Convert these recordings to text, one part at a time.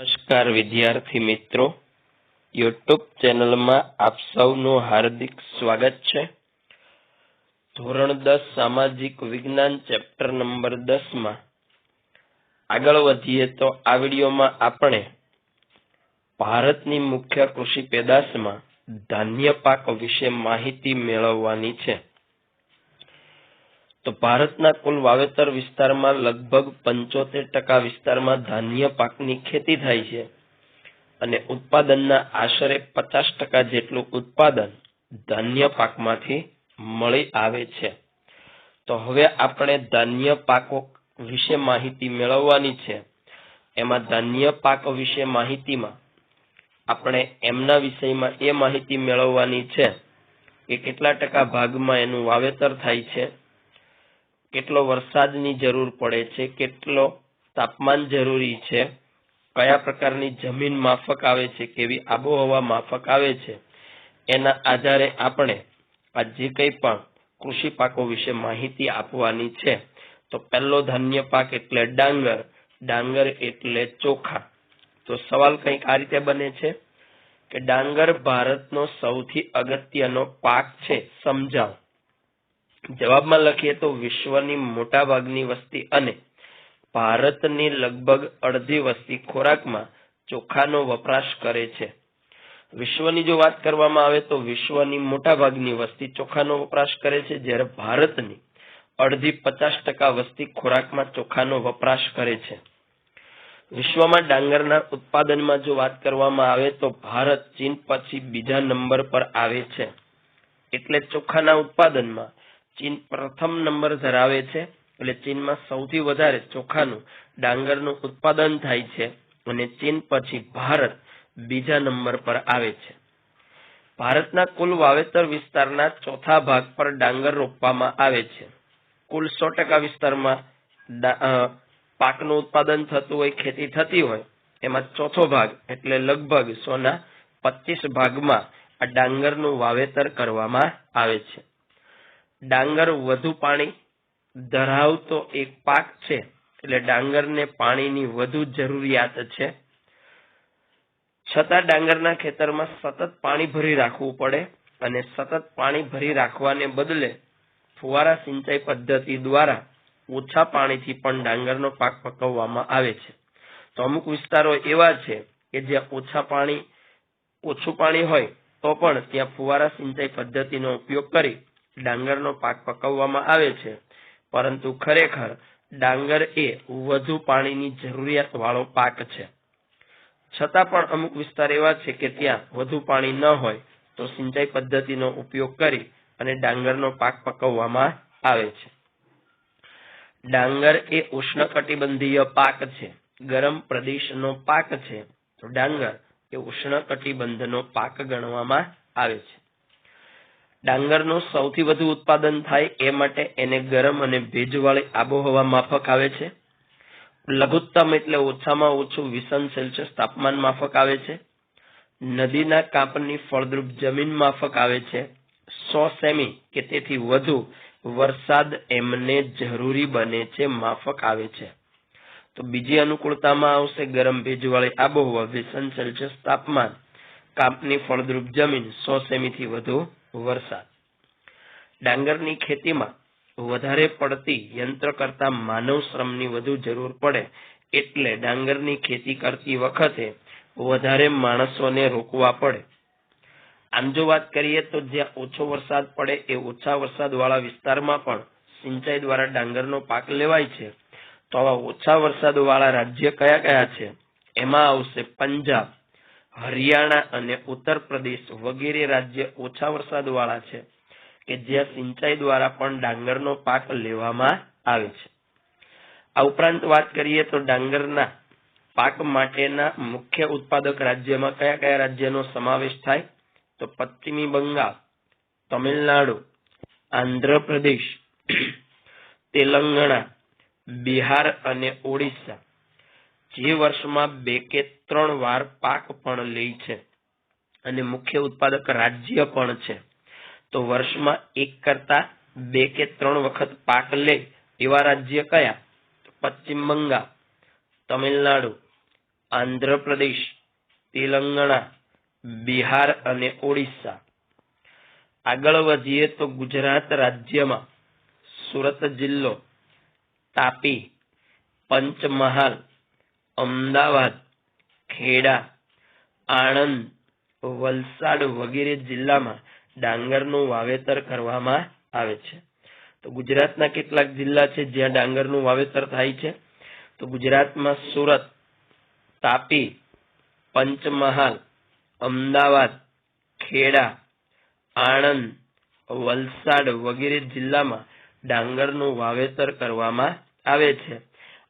નમસ્કાર વિદ્યાર્થી મિત્રો. યુટ્યુબ ચેનલમાં આપ સૌનું હાર્દિક સ્વાગત છે. ધોરણ દસ સામાજિક વિજ્ઞાન ચેપ્ટર નંબર દસમાં આગળ વધીએ તો આ વિડીયોમાં આપણે ભારતની મુખ્ય કૃષિ પેદાશમાં ધાન્ય પાક વિશે માહિતી મેળવવાની છે. તો ભારતના કુલ વાવેતર વિસ્તારમાં લગભગ પંચોતેર ટકા વિસ્તારમાં ધાન્ય પાકની ખેતી થાય છે અને ઉત્પાદનના આશરે પચાસ ટકા જેટલું ઉત્પાદન ધાન્ય પાકમાંથી મળી આવે છે. તો હવે આપણે ધાન્ય પાકો વિશે માહિતી મેળવવાની છે. એમાં ધાન્ય પાક વિશે માહિતીમાં આપણે એમના વિષયમાં એ માહિતી મેળવવાની છે કે કેટલા ટકા ભાગમાં એનું વાવેતર થાય છે કેટલો વરસાદની જરૂર પડે છે, કેટલો તાપમાન જરૂરી છે, કયા પ્રકારની જમીન માફક આવે છે, કેવી આબોહવા માફક આવે છે, એના આધારે આપણે આ જે કંઈ પણ કૃષિ પાકો વિશે માહિતી આપવાની છે, તો પહેલો ધાન્ય પાક એટલે ડાંગર. ડાંગર એટલે ચોખા. તો સવાલ કંઈક આ રીતે બને છે કે ડાંગર ભારતનો સૌથી અગત્યનો પાક છે, સમજાવો. જવાબમાં લખીએ તો વિશ્વની મોટા ભાગની વસ્તી અને ભારતની લગભગ અડધી વસ્તી ખોરાકમાં ચોખાનો વપરાશ કરે છે. વિશ્વની જો વાત કરવામાં આવે તો વિશ્વની મોટા ભાગની વસ્તી ચોખાનો વપરાશ કરે છે, જ્યારે ભારતની અડધી પચાસ ટકા વસ્તી ખોરાકમાં ચોખાનો વપરાશ કરે છે. વિશ્વમાં ડાંગરના ઉત્પાદનમાં જો વાત કરવામાં આવે તો ભારત ચીન પછી બીજા નંબર પર આવે છે. એટલે ચોખાના ઉત્પાદનમાં ચીન પ્રથમ નંબર ધરાવે છે એટલે ચીનમાં સૌથી વધારે ચોખાનું, ડાંગરનું ઉત્પાદન થાય છે અને ચીન પછી ભારત બીજા નંબર પર આવે છે. ભારતના કુલ વાવેતર વિસ્તારના ચોથા ભાગ પર ડાંગર રોપવામાં આવે છે. કુલ સો ટકા વિસ્તારમાં પાકનું ઉત્પાદન થતું હોય, ખેતી થતી હોય, એમાં ચોથો ભાગ એટલે લગભગ સોના પચીસ ભાગમાં આ ડાંગરનું વાવેતર કરવામાં આવે છે. ડાંગર વધુ પાણી ધરાવતો એક પાક છે. એટલે ડાંગરને પાણીની વધુ જરૂરિયાત છે. છતાં ડાંગરના ખેતરમાં સતત પાણી ભરી રાખવું પડે અને સતત પાણી ભરી રાખવાને બદલે ફુવારા સિંચાઈ પદ્ધતિ દ્વારા ઓછા પાણીથી પણ ડાંગરનો પાક પકવવામાં આવે છે. તો અમુક વિસ્તારો એવા છે કે જ્યાં ઓછા પાણી, ઓછું પાણી હોય તો પણ ત્યાં ફુવારા સિંચાઈ પદ્ધતિનો ઉપયોગ કરી ડાંગરનો પાક પકવવામાં આવે છે. પરંતુ ખરેખર ડાંગર એ વધુ પાણીની જરૂરિયાત વાળો પાક છે. છતાં પણ અમુક વિસ્તાર એવા છે કે ત્યાં વધુ પાણી ન હોય તો સિંચાઈ પદ્ધતિનો ઉપયોગ કરી અને ડાંગરનો પાક પકવવામાં આવે છે. ડાંગર એ ઉષ્ણકટિબંધીય પાક છે. ગરમ પ્રદેશનો પાક છે. તો ડાંગર એ ઉષ્ણકટિબંધનો પાક ગણવામાં આવે છે. ડાંગરનું સૌથી વધુ ઉત્પાદન થાય એ માટે એને ગરમ અને ભેજવાળી આબોહવા માફક આવે છે. લઘુત્તમ એટલે ઓછામાં ઓછું વિષમ સેલ્સિયસ તાપમાન માફક આવે છે. નદીના કાંપની ફળદ્રુપ જમીન માફક આવે છે. સો સેમી કે તેથી વધુ વરસાદ એમને જરૂરી બને છે, માફક આવે છે. તો બીજી અનુકૂળતામાં આવશે ગરમ ભેજવાળી આબોહવા, વિસન સેલ્સિયસ તાપમાન, કાંપની ફળદ્રુપ જમીન સો સેમીથી વધુ વરસાદ. ડાંગરની ખેતીમાં વધારે પડતી યંત્ર કરતા માનવ શ્રમની વધુ જરૂર પડે એટલે ડાંગરની ખેતી કરતી વખતે વધારે માણસોને રોકવા પડે. આમ જો વાત કરીએ તો જ્યાં ઓછો વરસાદ પડે એ ઓછા વરસાદ વાળા વિસ્તારમાં પણ સિંચાઈ દ્વારા ડાંગરનો પાક લેવાય છે. તો આવા ઓછા વરસાદ વાળા રાજ્ય કયા કયા છે? એમાં આવશે પંજાબ હરિયાણા અને ઉત્તર પ્રદેશ વગેરે રાજ્ય ઓછા વરસાદ વાળા છે કે જ્યાં સિંચાઈ દ્વારા પણ ડાંગરનો પાક લેવામાં આવે છે. આ ઉપરાંત વાત કરીએ તો ડાંગરના પાક માટેના મુખ્ય ઉત્પાદક રાજ્યમાં કયા કયા રાજ્યનો સમાવેશ થાય? તો પશ્ચિમી બંગાળ, તમિલનાડુ, આંધ્રપ્રદેશ, તેલંગાણા, બિહાર અને ઓડિશા. જે વર્ષમાં બે કે ત્રણ વાર પાક પણ લે છે અને મુખ્ય ઉત્પાદક રાજ્ય પણ છે. તો વર્ષમાં એક કરતા બે કે ત્રણ વખત પાક લે એવા રાજ્ય કયા? પશ્ચિમ બંગાળ, તમિલનાડુ, આંધ્રપ્રદેશ, તેલંગાણા, બિહાર અને ઓડિશા. આગળ વધીએ તો ગુજરાત રાજ્યમાં સુરત જિલ્લો, તાપી, પંચમહાલ અમદાવાદ, ખેડા, આણંદ, વલસાડ વગેરે જિલ્લામાં ડાંગરનું વાવેતર કરવામાં આવે છે. તો ગુજરાતના કેટલાક જિલ્લા છે જ્યાં ડાંગરનું વાવેતર થાય છે? તો ગુજરાતમાં સુરત, તાપી, પંચમહાલ, અમદાવાદ, ખેડા, આણંદ, વલસાડ વગેરે જિલ્લામાં ડાંગરનું વાવેતર કરવામાં આવે છે.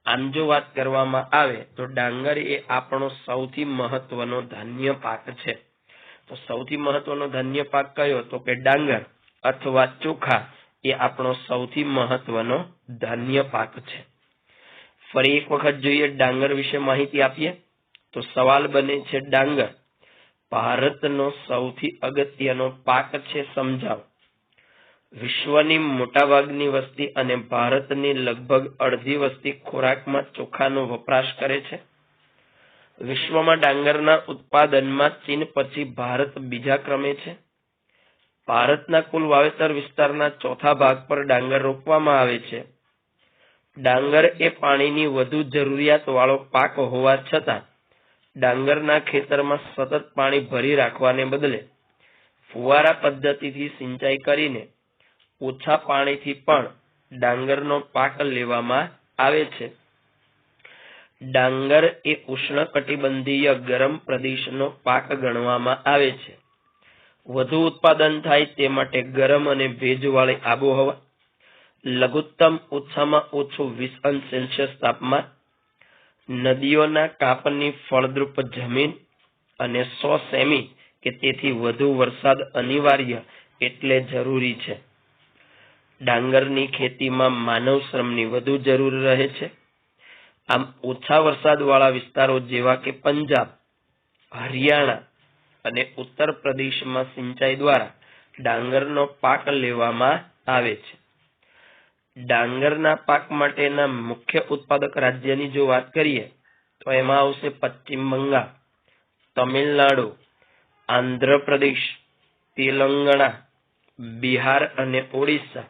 આમ જો વાત કરવામાં આવે તો ડાંગર એ આપણો સૌથી મહત્વનો ધાન્ય પાક છે. તો સૌથી મહત્વનો ધાન્ય પાક કયો? તો કે ડાંગર અથવા ચોખા એ આપણો સૌથી મહત્વનો ધાન્ય પાક છે. ફરી એક વખત જોઈએ ડાંગર વિશે માહિતી આપીએ. તો સવાલ બને છે ડાંગર, ભારતનો સૌથી અગત્યનો પાક છે સમજાવો. વિશ્વની મોટાભાગની વસ્તી અને ભારતની લગભગ અડધી વસ્તી ખોરાકમાં ચોખાનો વપરાશ કરે છે. વિશ્વમાં ડાંગરના ઉત્પાદનમાં ચીન પછી ભારત બીજા ક્રમે છે. ભારતના કુલ વાવેતર વિસ્તારના ચોથા ભાગ પર ડાંગર રોપવામાં આવે છે. ડાંગર એ પાણીની વધુ જરૂરિયાત વાળો પાક હોવા છતાં ડાંગરના ખેતરમાં સતત પાણી ભરી રાખવાને બદલે ફુવારા પદ્ધતિથી સિંચાઈ કરીને ઓછા પાણીથી પણ ડાંગરનો પાક લેવામાં આવે છે. ડાંગર એ ઉષ્ણકટિબંધીય ગરમ પ્રદેશનો પાક ગણવામાં આવે છે. વધુ ઉત્પાદન થાય તે માટે ગરમ અને ભેજવાળી આબોહવા, લઘુત્તમ ઓછામાં ઓછું વીસ અંશ સેલ્સિયસ તાપમાન, નદીઓના કાપની ફળદ્રુપ જમીન અને સો સેમી કે તેથી વધુ વરસાદ અનિવાર્ય એટલે જરૂરી છે. ડાંગરની ખેતીમાં માનવ શ્રમની વધુ જરૂર રહે છે. આમ ઓછા વરસાદવાળા વિસ્તારો જેવા કે પંજાબ, હરિયાણા અને ઉત્તર પ્રદેશમાં સિંચાઈ દ્વારા ડાંગરનો પાક લેવામાં આવે છે. ડાંગરના પાક માટેના મુખ્ય ઉત્પાદક રાજ્યની જો વાત કરીએ, તો એમાં આવશે પશ્ચિમ બંગાળ, તમિલનાડુ, આંધ્રપ્રદેશ, તેલંગાણા, બિહાર અને ઓડિશા.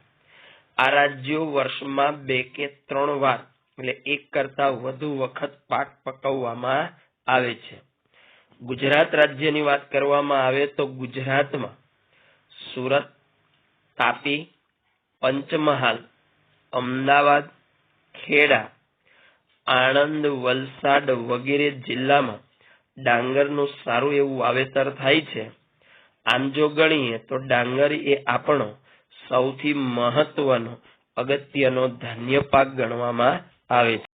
આ રાજ્યો વર્ષમાં બે કે ત્રણ વાર, એટલે એક કરતા વધુ વખત પાક પકવવામાં આવે છે. ગુજરાત રાજ્યની વાત કરવામાં આવે તો ગુજરાતમાં સુરત, તાપી, પંચમહાલ, અમદાવાદ, ખેડા, આણંદ, વલસાડ વગેરે જિલ્લામાં ડાંગરનું સારું એવું વાવેતર થાય છે. આમ જો ગણીએ તો ડાંગર એ આપણો સૌથી મહત્વનો અગત્યનો ધાન્ય પાક ગણવામાં આવે છે.